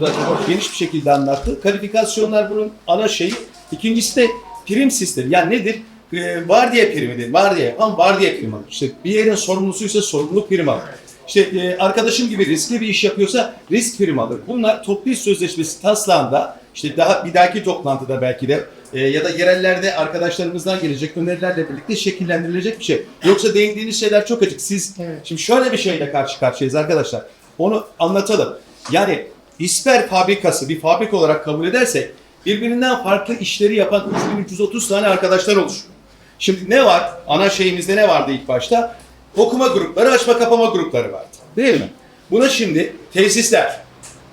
çok geniş bir şekilde anlattı. Kalifikasyonlar bunun ana şeyi. İkincisi de prim sistemi. Yani nedir? Ee, vardiya primidir. Vardiya yapan vardiya primi alır. İşte bir yerin sorumlusuysa sorumluluk primi alır. İşte e, arkadaşım gibi riskli bir iş yapıyorsa risk primi alır. Bunlar toplu iş sözleşmesi taslağında işte daha bir dahaki toplantıda belki de e, ya da yerellerde arkadaşlarımızdan gelecek önerilerle birlikte şekillendirilecek bir şey. Yoksa değindiğiniz şeyler çok açık. Siz Evet. şimdi şöyle bir şeyle karşı karşıyayız arkadaşlar. Onu anlatalım. Yani İsper fabrikası bir fabrika olarak kabul edersek birbirinden farklı işleri yapan 3330 tane arkadaşlar olur. Şimdi ne var? Ana şeyimizde ne vardı ilk başta? Okuma grupları, açma kapama grupları vardı. Değil mi? Buna şimdi tesisler,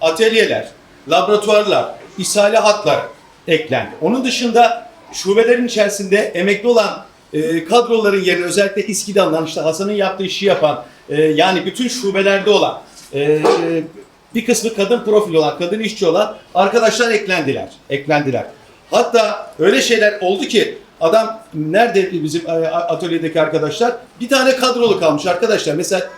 atölyeler, laboratuvarlar, ishale hatları eklendi. Onun dışında şubelerin içerisinde emekli olan e, kadroların yerine özellikle İSKİ'den işte Hasan'ın yaptığı işi yapan e, yani bütün şubelerde olan e, e, bir kısmı kadın profil olan, kadın işçi olan arkadaşlar eklendiler. Eklendiler. Hatta öyle şeyler oldu ki adam nerede bizim e, atölyedeki arkadaşlar? Bir tane kadrolu kalmış arkadaşlar. Mesela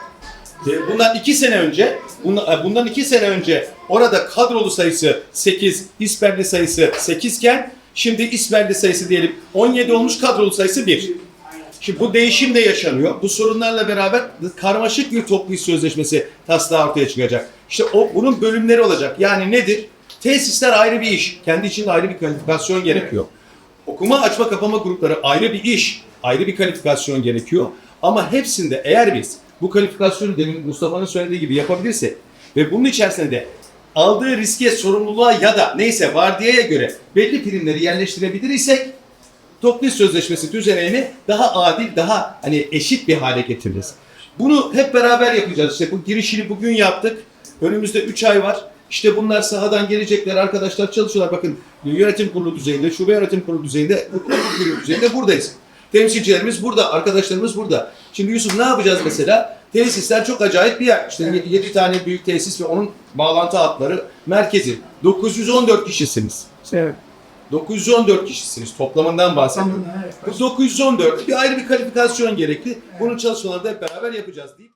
e, Bundan iki sene önce, e, bundan iki sene önce orada kadrolu sayısı 8, İsperli sayısı 8 iken şimdi İsperli sayısı diyelim 17 olmuş kadrolu sayısı 1. Şimdi bu değişim de yaşanıyor. Bu sorunlarla beraber karmaşık bir toplu iş sözleşmesi taslağı ortaya çıkacak. İşte o bunun bölümleri olacak. Yani nedir? Tesisler ayrı bir iş. Kendi içinde ayrı bir kalifikasyon gerekiyor. Okuma açma kapama grupları ayrı bir iş, ayrı bir kalifikasyon gerekiyor. Ama hepsinde eğer biz bu kalifikasyonu demin Mustafa'nın söylediği gibi yapabilirsek ve bunun içerisinde de aldığı riske, sorumluluğa ya da neyse vardiyaya göre belli primleri yerleştirebilir isek toplu sözleşmesi düzenini daha adil, daha hani eşit bir hale getiririz. Bunu hep beraber yapacağız. İşte bu girişini bugün yaptık. Önümüzde 3 ay var. İşte bunlar sahadan gelecekler arkadaşlar çalışıyorlar. Bakın yönetim kurulu düzeyinde, şube yönetim kurulu düzeyinde, hukuk kurulu düzeyinde buradayız. Temsilcilerimiz burada, arkadaşlarımız burada. Şimdi Yusuf ne yapacağız mesela? Tesisler çok acayip bir yer. İşte 7 tane büyük tesis ve onun bağlantı hatları merkezi. 914 kişisiniz. Evet. 914 kişisiniz toplamından bahsediyorum. Evet. Bu 914 bir ayrı bir kalifikasyon gerekli. Bunun çalışmalarını da hep beraber yapacağız deyip